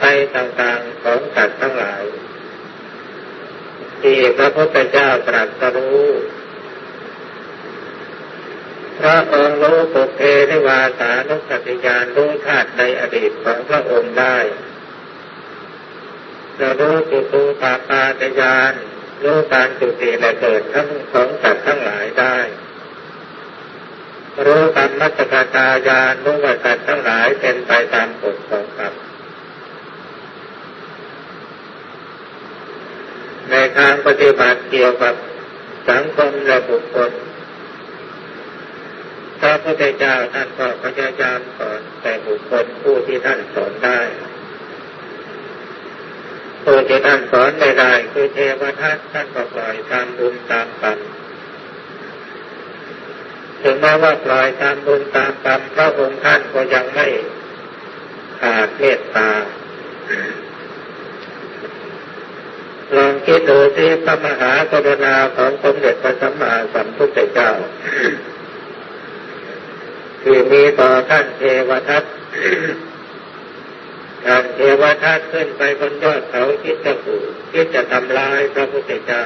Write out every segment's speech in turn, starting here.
ไปต่างๆของสัตว์ทั้งหลาย ที่พระพุทธเจ้าตรัสรู้พระองค์รู้ปุเพนิวาสานุสติญาณรู้ชาติในอดีตของพระองค์ได้จะรู้จุตูปาปาตญาณรู้การจุติและเกิดทั้งของสัตว์ทั้งหลายได้ รู้กรรมมัตตาตาญาณรู้ว่าสัตว์ทั้งหลายเป็นไปตามกฎของกรรมใน ทางปฏิบัติเกี่ยวกับสังคมและบุคคลพระพุทธเจ้าท่านก็พยายามสอนแต่บุคคลผู้ที่ท่านสอนได้ผู้ที่ท่านสอนไม่ได้คือเทวทัตท่านก็ปล่อยตามบุญตามกรรมถึงแม้ว่าปล่อยตามบุญตามกรรมพระองค์ท่านก็ยังไม่ขาดเมตตา ลองคิดดูที่พระมหากรุณาของสมเด็จพระสัมมาสัมพุทธเจ้าที่มีต่อท่านเทวทัตท่านเทวทัตขึ้นไปบนยอดเขาคิดจะขู่คิดจะทำลายพระพุทธเจ้า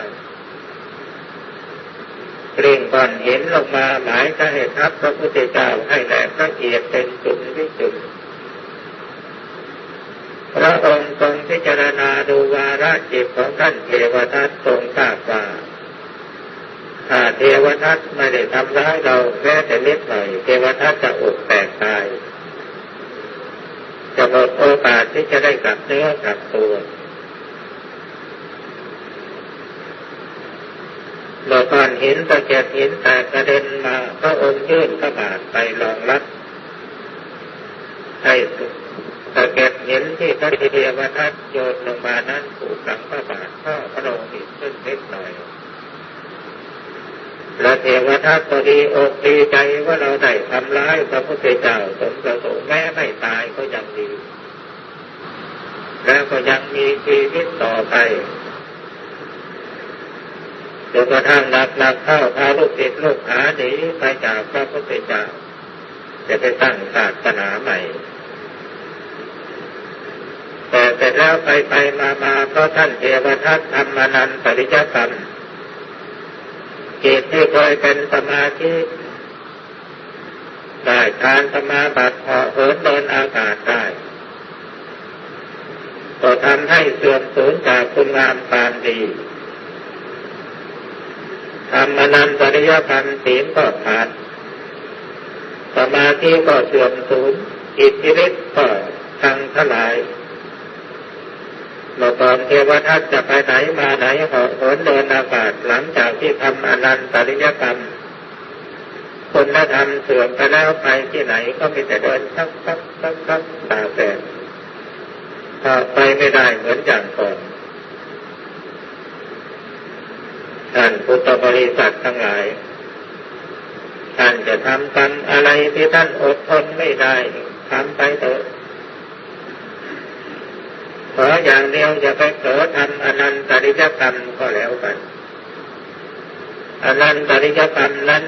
เปล่งก่อนเห็นลงมาหมายจะให้ทับพระพุทธเจ้าให้แหลกพระเกียรติเป็นจุดที่จุด พระองค์ทรงพิจารณาดูวาระจิตของท่านเทวทัตทรงทราบว่าถ้าเทวทัตไม่ได้ทำร้ายเราแม้แต่นิดหน่อยเทวทัตจะอกแตกตายจะหมดโอกาสที่จะได้กลับเนื้อกลับตัวเมื่อก่อนเห็นตะเกียบเห็นแตกกระเด็นมาพระองค์ยื่นพระบาทไปรองรับให้ตะเกียบ เห็นที่พระเทวทัตโยนลงมานั้นถูกหลังพระบาทพ่อพระองค์อีกขึ้นเล็กหน่อยและเทวทัตก็ดีอกดีใจว่าเราได้ทำร้ายพระพุทธเจ้าสมประสงค์แม้ไม่ตายก็ยังดี แล้วก็ยังมีชีวิตต่อไปจนกระทั่งหนักหนักเข้าพาลูกติดลูกหาหนีไปจากพระพุทธเจ้าจะไปตั้งศาสนาใหม่ ร็จแล้วไปไปมามาเพราะท่านเทวทัตทำมานันปริจกรรมจิตที่เคยเป็นสมาธิได้ทานสมาบัติเหาะเหินเดินอากาศได้ก็ทำให้เสื่อมสูญจากคุณงามความดีทำมานันปริยพันธ์ศีลก็ขาดสมาธิก็เสื่อมสูญอิทธิฤทธิ์ก็ทังทลาย เมื่อก่อนเทวทัตจะไปไหนมาไหนหาะโหนเดินอากาศหลังจากที่ทำอนันตริยกรรมคุณธรรมเสื่อมไปแล้วไปที่ไหนก็มีแต่เดินซักซักซักซักตาแสบถ้าไปไม่ได้เหมือนอย่างก่อนท่านพุทธบริษัททั้งหลายท่านจะทำกรรมอะไรที่ท่านอดทนไม่ได้ทำไปเถอะ ขออย่างเดียวอย่าไปเผลอทำอนันตริยกรรมก็แล้วกันอนันตริยกรรมนั้น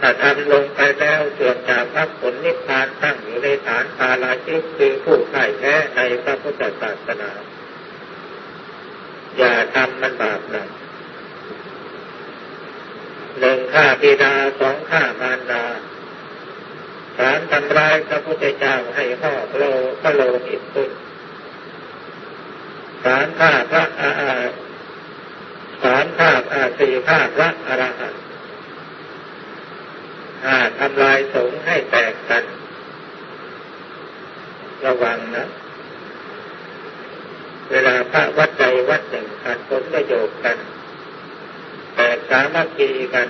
ถ้าทำลงไปแล้วเสื่อมจากพระผลนิพพานตั้งอยู่ในฐานตาลาชิกคือผู้ไข่แท้ในพระพุทธศาสนา อย่าทำมันบาปนะหนึ่งฆ่าบิดาสองฆ่ามารดาสามทำร้ายพระพุทธเจ้าให้ห่อโลพระโลหิตขึ้น สามฆ่าพระอาสามฆ่าอาสี่ฆ่าพระอรหันต์ห้าทำลายสงฆ์ให้แตกกัน ระวังนะ เวลาพระวัดใดวัดหนึ่งขาดผลประโยชน์กัน แต่สามัคคีกัน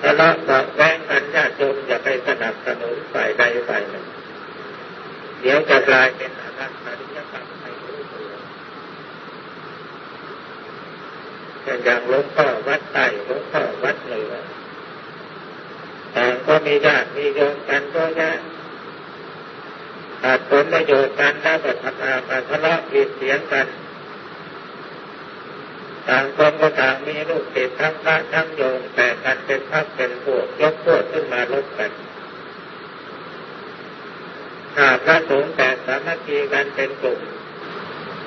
ทะเลาะเบาแวงกันญาติโยมอย่าไปสนับสนุนฝ่ายใดฝ่ายหนึ่ง เดี๋ยวจะกลายเป็นอาการปริยกรรมไม่รู้ตัวเช่น อย่างหลวงพ่อวัดใต้หลวงพ่อวัดเหนือต่างก็มีญาติมีโยมกันก็แยะขาดผลประโยชน์กันแล้วก็ทำอามาทะเลาะผิดเสียงกัน ต่างคนก็ต่างมีลูกติดทั้งพระทั้งโยมแต่กันเป็นพักเป็นพวกยกพวกขึ้นมาลบกันถ้าพระสงฆ์แตกสามัคคีกันเป็นกลุ่ม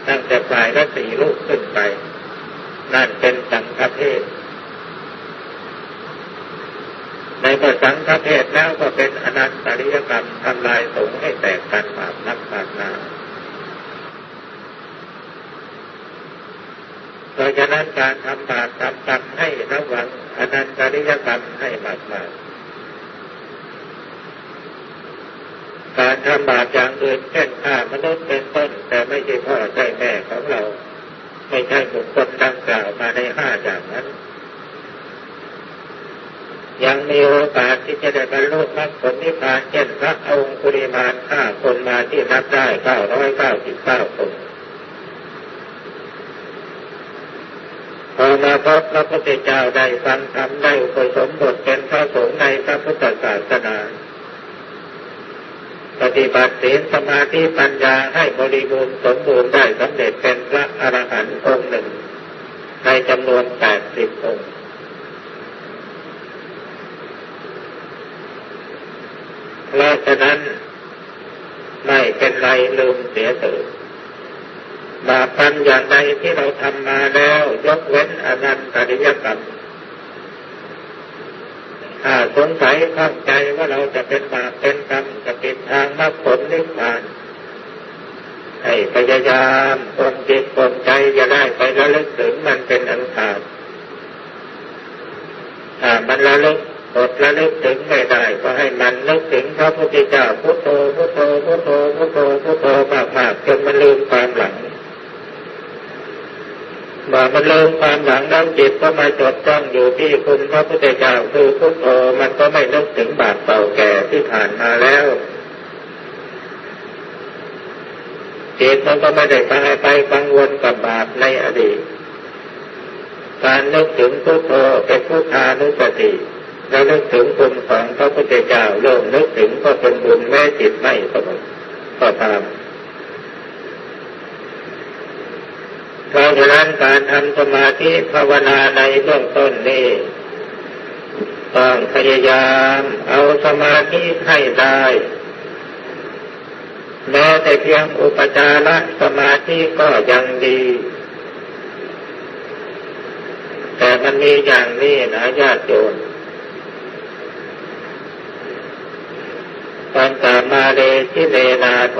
ตั้งแต่ฝ่ายละสี่ลูกขึ้นไป นั่นเป็นสังฆเพศในพระสังฆเพศแล้วก็เป็นอนันตริยกรรมทำลายสงฆ์ให้แตกกันบาปนักบาปนาเพราะฉะนั้นการทำบาปทำกรรมให้ระวังอนันตริยกรรมให้มากมากการทำบาปอย่างอื่นเช่นฆ่ามนุษย์เป็นต้น แต่ไม่ใช่พ่อใช่แม่ของเรา ไม่ใช่บุคคลดังกล่าวมาในห้าอย่างนั้น ยังมีโอกาสที่จะได้บรรลุมรรคผลนิพพานเช่นพระองค์คุริมานฆ่าคนมาที่นับได้เก้าร้อยเก้าสิบเก้าคนพอมาพบพระพุทธเจ้าได้ฟังธรรมได้อุปสมบทเป็นพระสงฆ์ในพระพุทธศาสนา ปฏิบัติศีลสมาธิปัญญาให้บริบูรณ์สมบูรณ์ได้สำเร็จเป็นพระอรหันต์องค์หนึ่ง ในจำนวนแปดสิบองค์เพราะฉะนั้นไม่เป็นไรลืมเสียเถิดบาปกรรมอย่างใดที่เราทำมาแล้ว ยกเว้นอนันตริยกรรม ถ้าสงสัยข้องใจว่าเราจะเป็นบาปเป็นกรรมจะปิดทางมรรคผลนิพพานให้พยายามคมจิตคมใจจะได้ไประลึกถึงมันเป็นอันขาดถ้ามันระลึกอดระลึกถึงไม่ได้ก็ให้มันนึกถึงพระพุทธเจ้าพุทโธพุทโธพุทโธพุทโธพุทโธมากๆจนมันลืมความหลัง บ่ามันลืมความหลังน้ำจิตก็มาจดจ้องอยู่ที่คุณพระพุทธเจ้าคือพุทโธมันก็ไม่นึกถึงบาปเก่าแก่ที่ผ่านมาแล้วจิตมันก็ไม่ได้ไปไปกังวลกับบาปในอดีตการนึกถึงพุทโธเป็นพุทธานุสติแล้วนึกถึงคุณของพระพุทธเจ้าเริ่มนึกถึงก็เป็นบุญแม้จิตไม่สงบก็ตาม เพราะฉะนั้นการทำสมาธิภาวนาในเบื้องต้นนี้ต้องพยายามเอาสมาธิให้ได้แม้แต่เพียงอุปจารสมาธิก็ยังดี แต่มันมีอย่างนี้นะญาติโยมปัญจามาเดชิเลนาโถ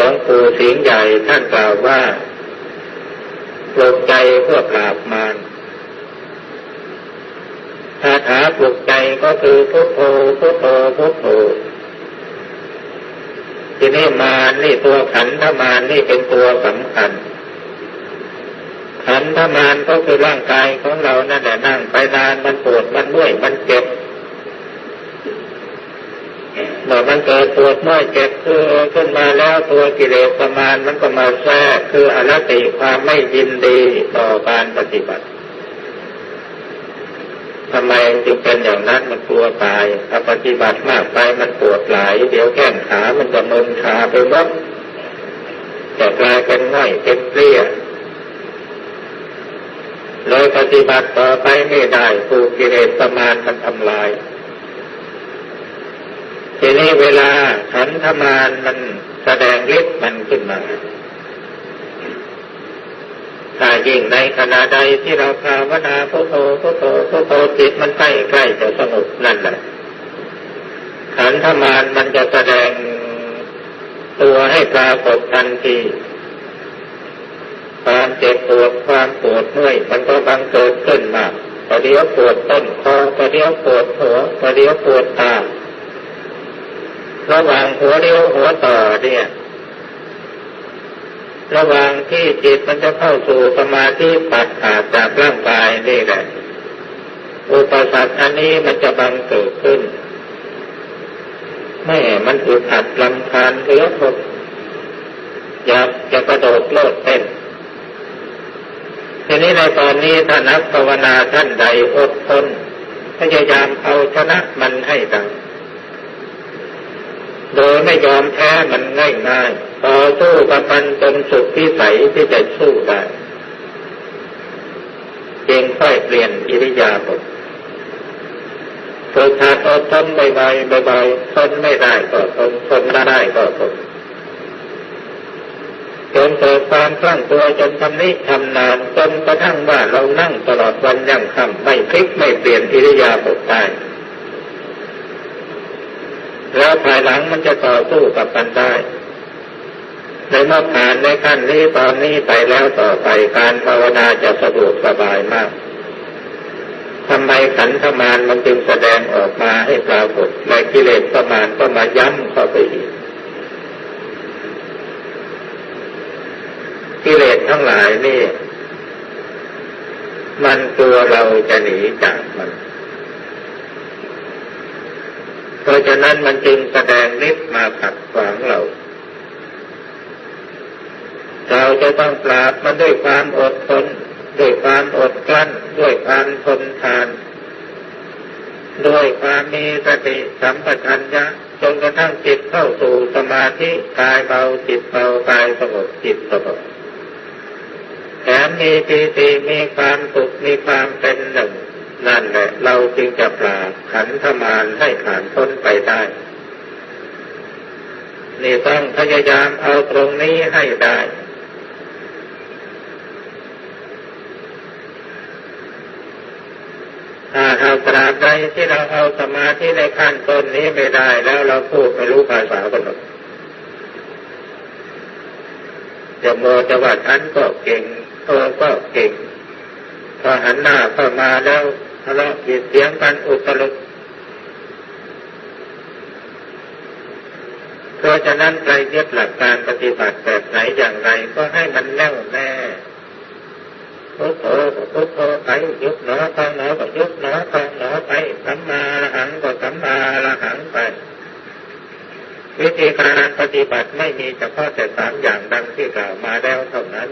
หลวงปู่สิงห์ใหญ่ท่านกล่าวว่าปลุกใจเพื่อปราบมารคาถาปลุกใจก็คือพุทโธพุทโธพุทโธทีนี้มารนี่ตัวขันธมารนี่เป็นตัวสำคัญขันธมารก็คือร่างกายของเรานั่นแหละนั่งไปนานมันปวดมันเมื่อยมันเจ็บ มื่อมันเกิดปวดเมื่อยเจ็บคือขึ้นมาแล้วตัวกิเลสประมาณมันก็มาแทรกคืออรติความไม่ยินดีต่อการปฏิบัติทำไมจึงเป็นอย่างนั้นมันกลัวตายถ้าปฏิบัติมากไปมันปวดหลาย เดี๋ยวแข้งขามันจะมึนชาไปหมดจะกลายเป็นง่อยเป็นเปรี้ยเลยปฏิบัติต่อไปไม่ได้ถูกกิเลสประมาณมันทำลาย ทีนี้เวลาขันธมารมันแสดงฤทธิ์มันขึ้นมาถ้ายิ่งในขณะใดที่เราภาวนาพุทโธพุทโธพุทโธจิตมันใกล้ใกล้จะสงบนั่นแหละขันธมารมันจะแสดงตัวให้ปรากฏทันทีความเจ็บปวดความปวดเมื่อยมันก็บังเกิดขึ้นมาประเดี๋ยวปวดต้นคอประเดี๋ยวปวดหัวประเดี๋ยวปวดตา ระหว่างหัวเรียวหัวต่อเนี่ยระหว่างที่จิตมันจะเข้าสู่สมาธิปัดขาดจากร่างกายนี่แหละ อุปสรรคอันนี้มันจะบังเกิดขึ้นไม่มันอึดอัดลำคาญเหลือทนอยากจะกระโดดโลดเต้นทีนี้ในตอนนี้ถ้านักภาวนาท่านใดอดทนพยายามเอาชนะมันให้ได้ โดยไม่ยอมแพ้มันง่ายง่ายต่อสู้กับมันจนสุดที่ใสที่จะสู้ได้เพียงค่อยเปลี่ยนอิริยาบถฝึกหัดอดทนบ่อยๆบ่อยๆทนไม่ได้ก็ทนทนได้ก็ทนจนเกิดความคลั่งตัวจนทำนี้ทำนานจนกระทั่งว่าเรานั่งตลอดวันยั่งค่ำไม่พลิกไม่เปลี่ยนอิริยาบถได้ แล้วภายหลังมันจะต่อสู้กับมันได้ในเมื่อผ่านในขั้นนี้ตอนนี้ไปแล้วต่อไปการภาวนาจะสะดวกสบายมากทำไมขันธมารมันจึงแสดงออกมาให้ปรากฏและกิเลสประมาณก็มาย้ำเข้าไปอีกกิเลสทั้งหลายนี่ มันตัวเราจะหนีจากมัน เพราะฉะนั้นมันจึงแสดงฤทธิ์มาขัดขวางเรา เราจะต้องปราบมันด้วยความอดทน ด้วยความอดกลั้น ด้วยความทนทาน ด้วยความมีสติสัมปชัญญะจนกระทั่งจิตเข้าสู่สมาธิกายเบาจิตเบากายสงบจิตสงบแถมมีปีติมีความสุขมีความเป็นหนึ่ง นั่นแหละเราจึงจะปราบขันธมารให้ผ่านพ้นไปได้นี่ต้องพยายามเอาตรงนี้ให้ได้ถ้าเราตราบใดที่เราเอาสมาธิในขั้นต้นนี้ไม่ได้ แล้วเราพูดไม่รู้ภาษาคนหรอกจะโมจะว่าฉันก็เก่งเธอก็เก่งพอหันหน้าเข้ามาแล้วะเลาะผิดเสียงกันอุตลุดเพราะฉะนั้นใครยึดหลักการปฏิบัติแบบไหนอย่างไร ก็ให้มันแน่วแน่พุทโธพุทโธไปยุบหนอทางหนอก็ยุบหนอทางหนอไปสัมมาละหังก็สัมมาละหังไป วิธีการปฏิบัติไม่มีเฉพาะแต่สามอย่างดังที่กล่าวมาแล้วเท่านั้น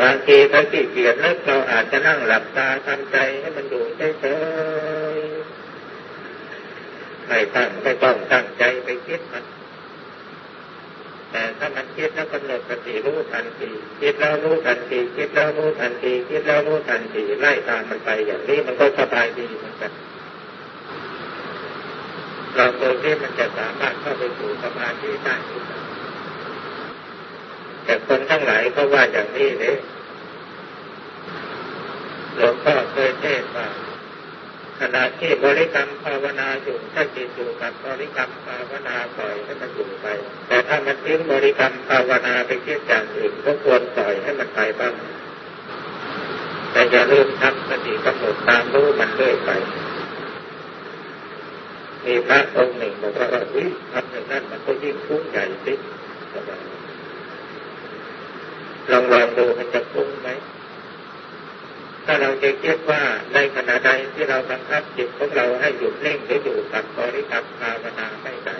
บางทีถ้าขี้เกียจนึกเราอาจจะนั่งหลับตาทำใจให้มันอยู่เฉยๆไม่ตั้งไม่ต้องตั้งใจไปคิดมันแต่ถ้ามันคิดแล้วกำหนดสติรู้ทันทีคิดแล้วรู้ทันทีคิดแล้วรู้ทันทีคิดแล้วรู้ทันทีไล่ตามมันไปอย่างนี้มันก็สบายดีเหมือนกันเราโดยที่มันจะสามารถเข้าไปสู่สมาธิได้ แต่คนทั้งหลายก็ว่าอย่างนี้เลยหลวงพ่อเคยเทศว่าขณะที่บริกรรมภาวนาอยู่ถ้าจิตอยู่กับบริกรรมภาวนาปล่อยให้มันอยู่ไป แต่ถ้ามันทิ้งบริกรรมภาวนาไปคิดอย่างอื่นก็ควรปล่อยให้มันไปบ้าง แต่อย่าลืมทำสติกำหนดตามรู้มันเรื่อยไปมีพระองค์หนึ่งบอกว่าวิทำอย่างนั้นมันก็ยิ่งฟุ้งใหญ่สิ ลองลองดูมันจะฟุ้งไหม ถ้าเราจะคิดว่าในขณะใดที่เราบังคับจิตของเราให้หยุดนิ่งหรืออยู่กับบริกรรมภาวนาไม่ได้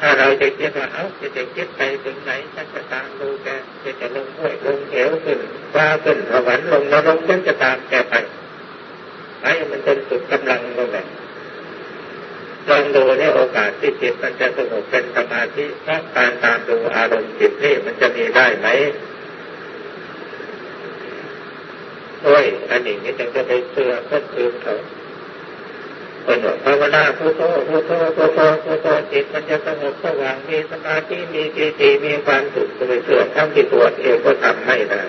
ถ้าเราจะคิดว่าเอ้าจะจะคิดไปถึงไหนฉันจะตามดูแกจะจะลงห้วยลงเหวขึ้นว่าขึ้นสวรรค์ลงนรกฉันจะตามแกไปไอ้มันเป็นสุดกำลังตรงไหน ลองดูในโอกาสที่จิตมันจะสงบเป็นสมาธิเพราะการตามดูอารมณ์จิตนี่มันจะมีได้ไหมโอ้ยอันนี้นี่จึงจะไปเชื่อคนอื่นเขาคนบอกภาวนาพุทโธพุทโธพุทโธพุทโธจิตมันจะสงบสว่างมีสมาธิมีปีติมีความสุขไปเชื่อทั้งที่ตัวเองก็ทำไม่ได้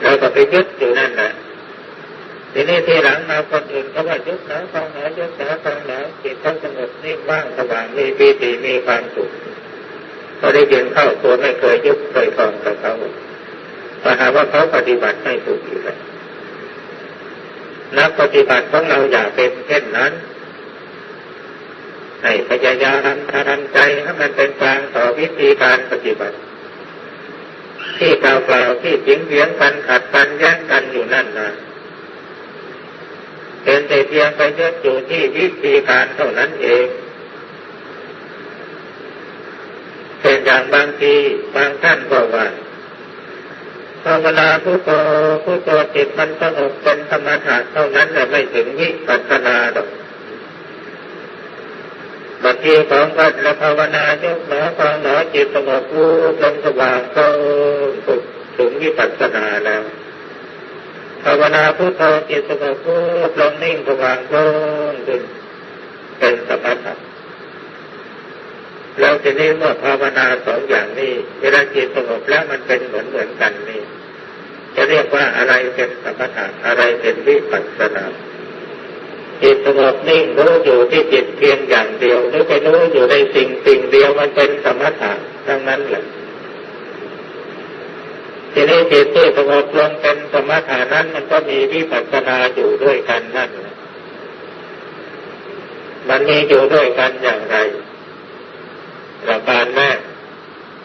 แล้วก็ไปยึดอยู่นั่นแหละ ทีนี้ทีหลังมาคนอื่นเขาว่ายุบหนาฟังหนายุบหนาฟังหนาจิตเขาสงบนิ่งว่างสว่างมีปีติมีความสุขเขาได้ยินเข้าตัวไม่เคยยุบเคยฟังกับเขาแต่หาว่าเขาปฏิบัติไม่ถูกอยู่แล้วนักปฏิบัติของเราอย่าเป็นเช่นนั้นให้พยายามทำใจให้มันเป็นกลางต่อวิธีการปฏิบัติ ที่กล่าวๆที่จิงเวียงกันขัดกันแย้งกันอยู่นั่นนะ เป็นแต่เพียงไปยึดอยู่ที่วิธีการเท่านั้นเองเป็นอย่างบางทีบางท่านก็ว่าภาวนาพุทโธพุทโธจิตมันสงบเป็นธรรมชาติเท่านั้นแหละไม่ถึงวิปัสสนาดอกบางทีของก็จะภาวนายกหนอฟังหนอจิตสงบรู้ลงสว่างก็ถึงวิปัสสนาแล้ว ภาวนาพุทโธจิตสงบพุทลงนิ่งสว่างโล่งขึ้นเป็นสมถะแล้วทีนี้เมื่อภาวนาสองอย่างนี้เวลาจิตสงบแล้วมันเป็นเหมือนเหมือนกันนี่จะเรียกว่าอะไรเป็นสมถะอะไรเป็นวิปัสสนาจิตสงบนิ่งรู้อยู่ที่จิตเพียงอย่างเดียวหรือไปรู้อยู่ในสิ่งสิ่งเดียวมันเป็นสมถะทั้งนั้นแหละ ทีนี้จิตที่สงบลงเป็นสมถะนั้นมันก็มีวิปัสสนาอยู่ด้วยกันนั่นมันมีอยู่ด้วยกันอย่างไรประการแรก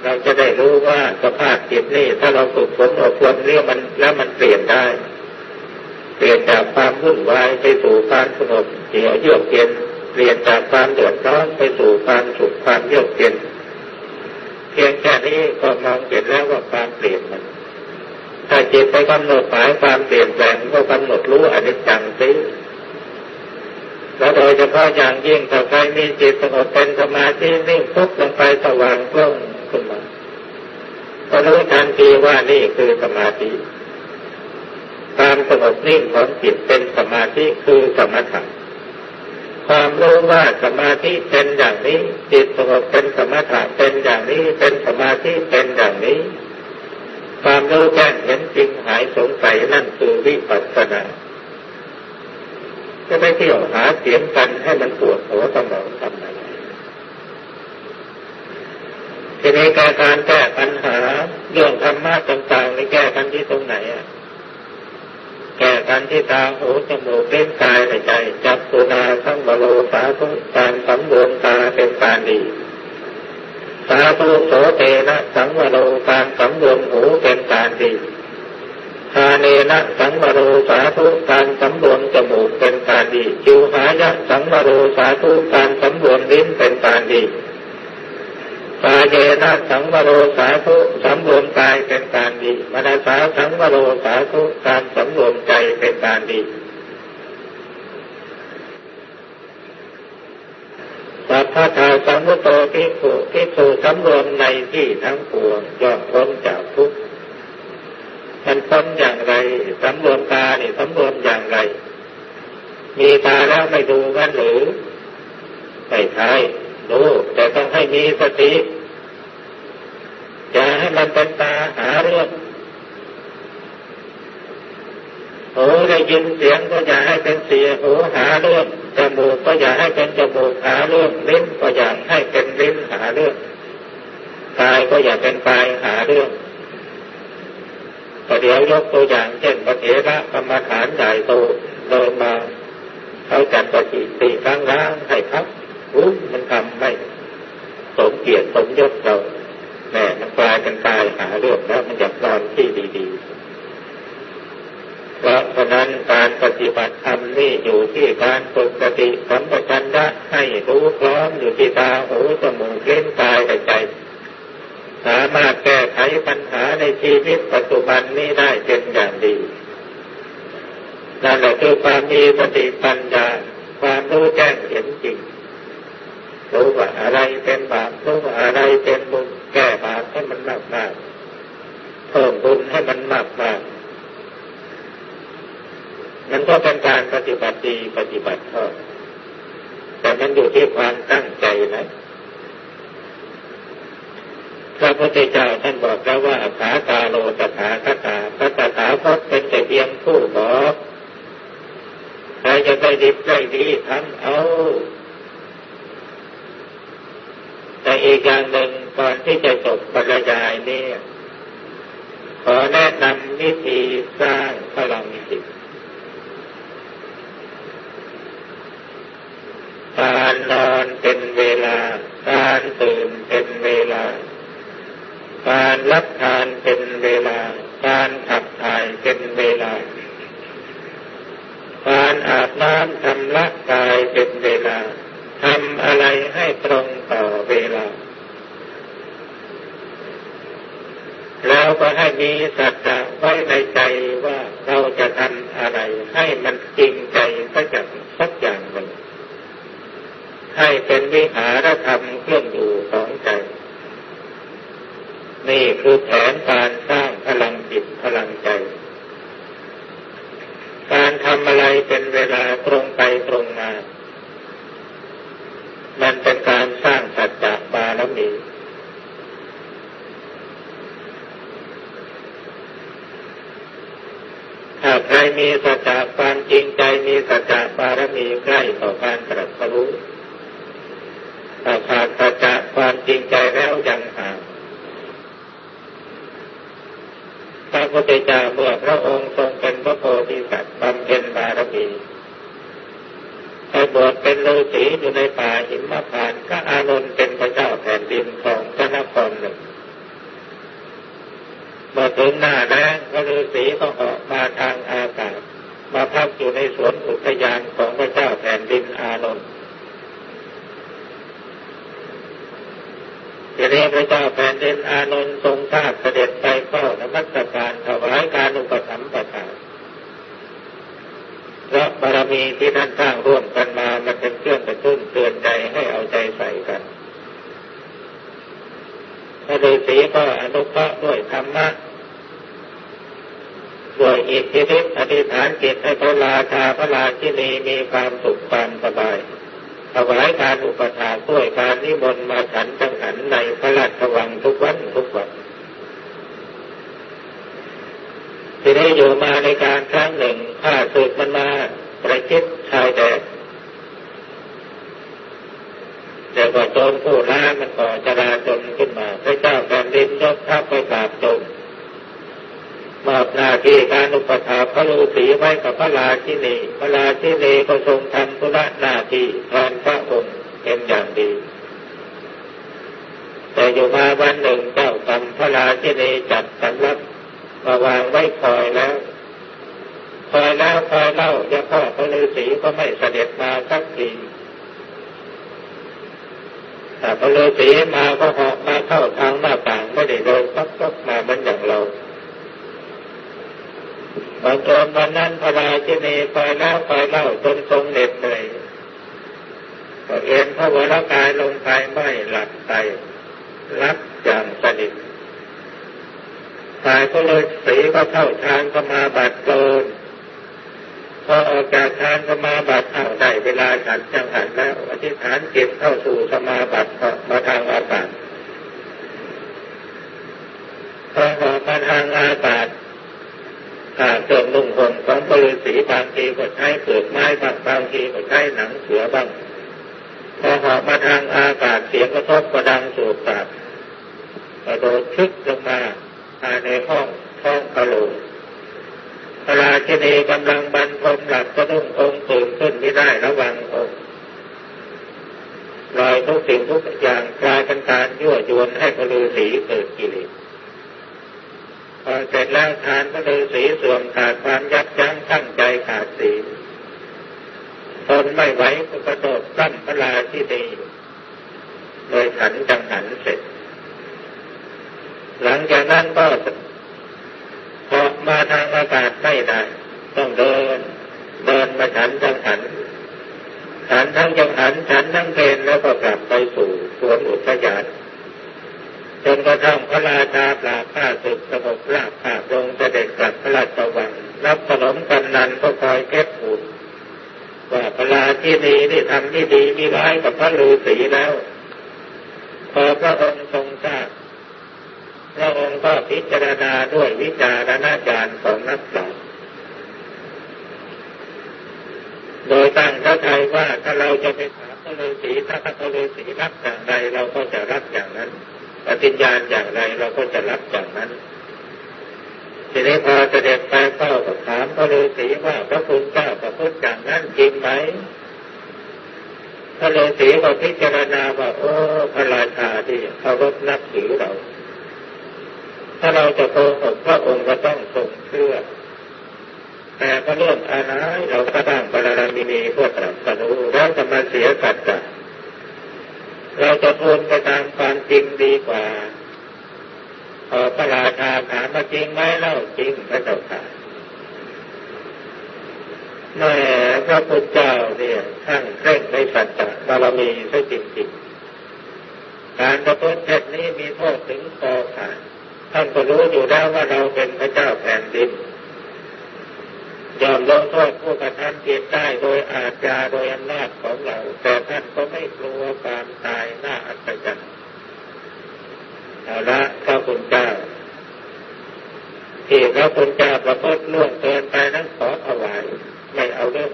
เราจะได้รู้ว่าสภาพจิตนี่ถ้าเราฝึกฝนอบรมเรียมันแล้วมันเปลี่ยนได้ เปลี่ยนจากความวุ่นวายไปสู่ความสงบเฉียวเยือกเย็นเปลี่ยนจากความเดือดร้อนไปสู่ความสุขความเยือกเย็นเพียงแค่นี้ก็มองเห็นแล้วว่าความเปลี่ยนมัน ถ้าจิตไปกำหนดหมายความเปลี่ยนแปลงก็กำหนดรู้อนิจจังสิแล้วโดยเฉพาะอย่างยิ่งถ้าใครมีจิตสงบเป็นสมาธินิ่งพุบลงไปสว่างกล้องขึ้นมาก็รู้ทันทีว่านี่คือสมาธิความสงบนิ่งของจิตเป็นสมาธิคือสมถะความรู้ว่าสมาธิเป็นอย่างนี้ จิตสงบเป็นสมถะเป็นอย่างนี้เป็นสมาธิเป็นอย่างนี้ ความรู้แจ้งเห็นจริงหายสงสัยนั่นคือวิปัสสนาจะไม่เที่ยวหาเสียงกันให้มันปวดหัวสมองทำอะไมทีนี้การการแก้ปัญหาเรื่องธรรมะต่างๆในแก้กันที่ตรงไหนอะแก้กันที่ตาหูจมูกเล่นกายในใจ จับสุนาทั้งบโลสาธุการสำรวมตาเป็นการดี สาธุโสเตนะสังวโรการสำรวมหูเป็นการดีทาเนนะสังวโรสาธุการสำรวมจมูกเป็นการดีจิวหายะสังวโรสาธุการสำรวมลิ้นเป็นการดีกายเยนะสังวโรสาธุสำรวมกายเป็นการดีมนาสาสังวโรสาธุการสำรวมใจเป็นการดี พพะทาสังวุโตภิกขุภิกขุสำรวมในที่ทั้งปวงย่อมพ้นจากทุกข์มันพ้นอย่างไรสำรวมตาเนี่สำรวมอย่างไร มีตาแล้วไม่ดูกันหรือไม่ใช่ดูแต่ต้องให้มีสติอย่าให้มันเป็นตาหาเรื่องหูได้ยินเสียงก็อย่าให้เป็นเสียหูหาเรื่อง จมูกก็อย่าให้เป็นจมูกหาเรื่องลิ้นก็อย่าให้เป็นลิ้นหาเรื่องกายก็อย่าเป็นกายหาเรื่องก็เดี๋ยวยกตัวอย่างเช่นพระเถระกรรมฐานใหญ่โตเดินมาเขาจัดปฏิติครั้งล้างให้พักอุ้มันทำไม่สมเกียรติสมยศเราแม่มันกลายเป็นตายหาเรื่องแล้วมันอยากนอนที่ดีๆ นั้นการปฏิบัติธรรมนี่อยู่ที่การฝึกสติสัมปชัญญะให้รู้พร้อมอยู่ที่ตาหูจมูกเล่นกายใจ สามารถแก้ไขปัญหาในชีวิตปัจจุบันนี้ได้เป็นอย่างดีนั่นแหละคือความมีสติปัญญาความรู้แจ้งเห็นจริงรู้ว่าอะไรเป็นบาปรู้ว่าอะไรเป็นบุญแก้บาปให้มันมากมากเพิ่มบุญให้มันมาก มันก็เป็นการปฏิบัติดีปฏิบัติชอบแต่มันอยู่ที่ความตั้งใจนะพระพุทธเจ้าท่านบอกแล้วว่าขาตาโลตถาคตาพระตถาคตเป็นแต่เพียงผู้บอกใครจะได้ดีได้ดีทำเอา แต่อีกอย่างหนึ่งก่อนที่จะจบบรรยายนี่ขอแนะนำวิธีสร้างพลังจิต การนอนเป็นเวลา การตื่นเป็นเวลา การรับทานเป็นเวลา การขับถ่ายเป็นเวลา การอาบน้ำทำละกายเป็นเวลาทำอะไรให้ตรงต่อเวลา แล้วก็ให้มีสัจจะไว้ในใจว่าเราจะทำอะไรให้มันจริงใจสักอย่างสักอย่างหนึ่ง ให้เป็นวิหารธรรมเครื่องอยู่ของใจ นี่คือแผนการสร้างพลังจิตพลังใจ การทำอะไรเป็นเวลาตรงไปตรงมา มันเป็นการสร้างสัจจะบารมีถ้าใครมีสัจจะความจริงใจมีสัจจะบารมีใกล้ต่อการตรัสรู้ ถ้าขาดสัจจะความจริงใจแล้วยังห่างพระพุทธเจ้าเมื่อพระองค์ทรงเป็นพระโพธิสัตว์บำเพ็ญบารมีไปบวชเป็นฤาษีอยู่ในป่าหิมพานต์ก็อานนท์เป็นพระเจ้าแผ่นดินของพระนครหนึ่งเมื่อถึงหน้าแล้งพระฤาษีก็ออกมาทางอากาศมาพักอยู่ในสวนอุทยานของพระเจ้าแผ่นดินอานนท์ ทีนี้พระเจ้าแผ่นดินอานนท์ทรงทราบเสด็จไปเฝ้านมัสการถวายการอุปถัมภ์ประทานพระบารมีที่ท่านสร้างร่วมกันมามันเป็นเครื่องกระตุ้นเตือนใจให้เอาใจใส่กันพระฤาษีก็อนุเคราะห์ด้วยธรรมะด้วยอิทธิฤทธิอธิษฐานจิตให้พระราชาพระราชินีมีความสุขความสบายถวายการอุปถาด้วยการนิมนต์มาฉัน ในพระราชวังทุกวันทุกวันทีนี้อยู่มาในการครั้งหนึ่งข้าศึกมันมาประชิดชายแดนแต่ว่าโจรผู้ร้ายมันก่อจราจนขึ้นมา พระเจ้าแผ่นดินยกทัพไปปราบโจรมอบหน้าที่การอุปถัมภ์พระฤาษีไว้กับพระราชินี พระราชินีก็ทรงทำธุระหน้าที่แทนพระองค์เป็นอย่างดี แต่อยู่มาวันหนึ่งเจ้ากรรมพระราชินีจัดสำรับมาวางไว้คอยแล้วคอยแล้วคอยเล่ายาพ่อพระฤาษีก็ไม่เสด็จมาสักทีแต่พระฤาษีมาก็หาะมาเข้าทางหน้าต่างไม่ได้เดินซักซักมาเหมือนอย่างเราบางตอนวันนั้นพระราชินีคอยแล้วคอยเล่าจนทรงเหน็ดเหนื่อยก็เอ็นพระวรากายลงไปไม่หลับไป รับอย่างสนิทตายก็เลยสีก็เข้าทางก็มาบัดโกนพอออกจากทางสมาบัติเอาได้เวลาฉันจังหันแล้วอธิษฐานจิตเข้าสู่สมาบัติมาทางอากาศพอออกมาทางอากาศเครื่องนุ่งห่มของบริสีบางทีก็ใช้เปลือกไม้บางบางทีก็ใช้หนังเสือบ้างพอหอบมาทางอากาศเสียงกระทบกระดังสูบปาก กระโดดชึกลงมาภายในห้องท้องกระโหลกพระราชินีกำลังบรรทมหลับก็ต้ององค์ตื่นขึ้นไม่ได้ระวังองค์ลอยทุกสิ่งทุกอย่างกลายเป็นการยั่วยวนให้พระฤาษีเกิดกิเลสพอเสร็จแล้วทานพระฤาษีเสื่อมขาดความยับยั้งตั้งใจขาดศีลทนไม่ไหวก็กระโดดตั้นพระราชินีโดยขันจังหันเสร็จ หลังจากนั้นก็พอกมาทางอากาศไม่ได้ ต้องเดิน เดินมาฉันจังหันฉันทั้งจังหันฉันทั้งเพลนแล้วก็กลับไปสู่สวนอุทยานจนกระทั่งพระราชาปราบข้าศึกสงบราบข้าลงเสด็จกลับพระราชวังรับขนมกำนันก็คอยเก็บหุ่นว่าพระราชินีนี่ทำที่ดีมีร้ายกับพระฤาษีแล้ว พอพระองค์ทรงทราบพระองค์ก็ พิจารณาด้วยวิจารณญาณของนักปราชญ์โดยตั้งพระทัยว่าถ้าเราจะไปถามพระฤาษีถ้าพระฤาษีรับอย่างไรเราก็จะรับอย่างนั้นปฏิญญาณอย่างไรเราก็จะรับอย่างนั้นทีนี้พอเสด็จไปเข้าถามพระฤาษีว่าพระคุณเจ้าประพฤติอย่างนั้นจริงไหมพระฤาษีก็พิจารณาว่าโอ้พระราชาที่เคารพนับถือเรา ถ้าเราจะโกหกพระองค์ก็ต้องทรงเชื่อ แต่ก็เรื่องอะไรเราก็ตั้งบารมีนีพื่อตรัสรู้แล้วจะมาเสียสัจจะเราจะทูลไปตามความจริงดีกว่าพอพระราชาถามมาจริงไหมเล่าจริงพระเจ้าค่ะแม่พระพุทธเจ้าเนี่ยท่านเร่งในสัจจะบารมีซะจริงๆ การประพฤติเช่นนี้มีโทษถึงคอขาดท่านก็ รู้อยู่แล้วว่าเราเป็นพระเจ้าแผ่นดินยอมลงโทษผู้กระทำผิดได้โดยอาจาโดยอำนาจของเรา แต่ท่านก็ไม่กลัวความตายน่าอัศจรรย์เอาละพระคุณเจ้าที่พระคุณเจ้าประพฤติล่วงเกินไปนั้นขอถวายไม่เอาเรื่อง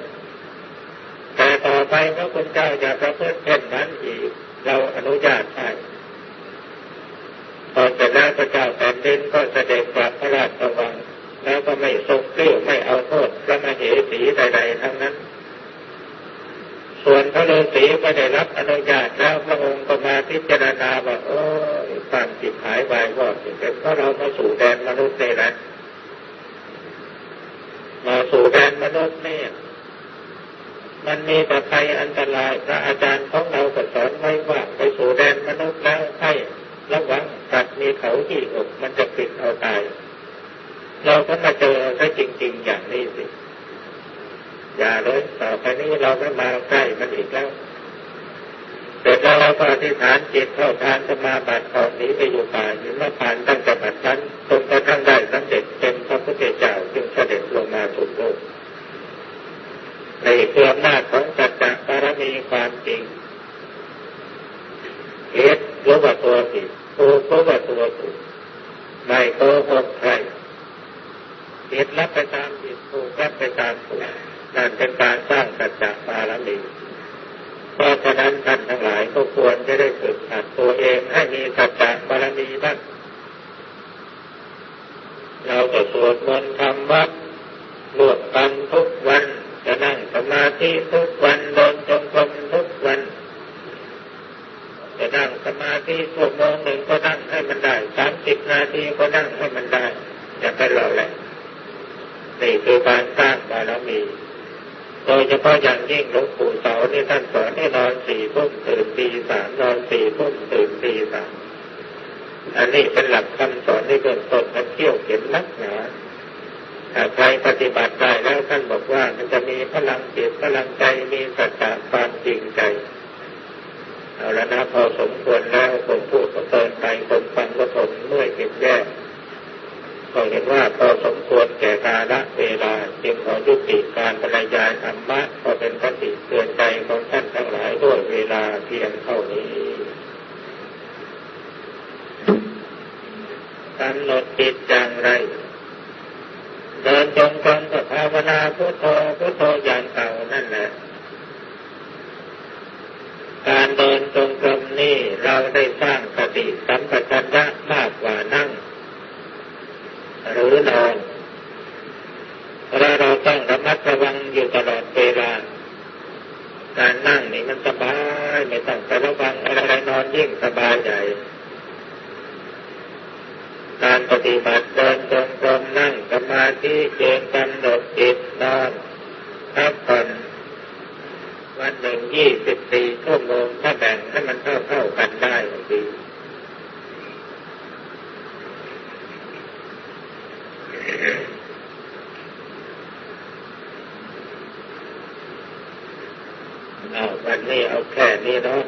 แต่ต่อไปพระคุณเจ้าจะประพฤติเช่นนั้นอีก เราอนุญาตให้พอเสร็จแล้วพระเจ้าแผ่นดินก็เสด็จกลับพระราชวัง แล้วก็ ไม่ทรงเกลี้ยวไม่เอาโทษพระมเหสีใดๆทั้งนั้น ส่วนพระฤาษีก็ได้รับอนุญาตแล้วพระองค์ก็มาพิจารณาว่าโอ้ยความจิตหายวายวอดเป็นเพราะเรามาสู่แดนมนุษย์นี่แหละมาสู่แดนมนุษย์นี่มันมีแต่ภัยอันตรายพระอาจารย์ของเราก็สอนไว้ว่าไปสู่แดนมนุษย์แล้วให้ระวังสัตว์มีเขาที่อกมันจะปิดเอาตายเราก็มา เจอได้จริง ๆ อย่างนี้สิ อย่าเลยต่อไปนี้เราไม่มาใกล้มันอีกแล้วเสร็จแล้วเราก็อธิษฐานจิตเข้าทานสมาบัติออกนี้ไปอยู่ป่าหิมพานต์ตั้งแต่บัดนั้นจนกระทั่งได้สำเร็จเป็นพระพุทธเจ้าจึงเสด็จลงมาถูกโลกในเพื่ออำนาจของสัจจะบารมีความจริงเหตุรู้ว่าตัวผิดถูกรู้ว่าตัวถูกไม่โกหกใครผิดรับไปตามผิดถูกรับไปตามถูกนั่นเป็นการสร้างสัจจะบารมี เพราะฉะนั้นท่านทั้งหลายก็ควรจะได้ฝึกหัดตัวเองให้มีสัจจะบารมีบ้างเราก็สวดมนต์ทำวัดรวดกันทุกวัน จะนั่งสมาธิทุกวันเดินจงกรมทุกวัน จะนั่งสมาธิชั่วโมงหนึ่งก็นั่งให้มันได้สามสิบนาทีก็นั่งให้มันได้อย่าไปรอแหละนี่คือการสร้างบารมี โดยเฉพาะอย่างยิ่งหลวงปู่เสานี่ท่านสอนให้นอนสี่ทุ่มตื่นตีสามนอนสี่ทุ่มตื่นตีสามอันนี้เป็นหลักคำสอนในเบื้องต้นมันเที่ยวเข็มนักหนาถ้าใครปฏิบัติได้แล้วท่านบอกว่ามันจะมีพลังจิตพลังใจมีสัจจะความจริงใจเอาละนะพอสมควรแล้วผมพูดก็เกินไปผมฟังก็ทนเมื่อยเก็บแย่ ก็เห็นว่าพอสมควรแก่กาลเวลาจึงขอยุติการบรรยายธรรมะก็เป็นคติเตือนใจของท่านทั้งหลายด้วยเวลาเพียงเท่านี้กำหนดจิตอย่างไร เดินจงกรมกับภาวนาพุทโธพุทโธอย่างเก่านั่นแหละการเดินจงกรมนี่เราได้สร้างสติสัมปชัญญะมากกว่านั่ง หรือนอนเราเราต้องระมัดระวังอยู่ตลอดเวลา การนั่งนี่มันสบายไม่ต้องไประวังอะไรนอนยิ่งสบายใหญ่การปฏิบัติเดินจงกรมนั่งสมาธิเจนกำหนดจิตนอนพักผ่อนวันหนึ่งยี่สิบสี่ชั่วโมงถ้าแบ่งให้มันเท่าเท่ากันได้ดีเอา วันนี้เอาแค่นี้เนาะ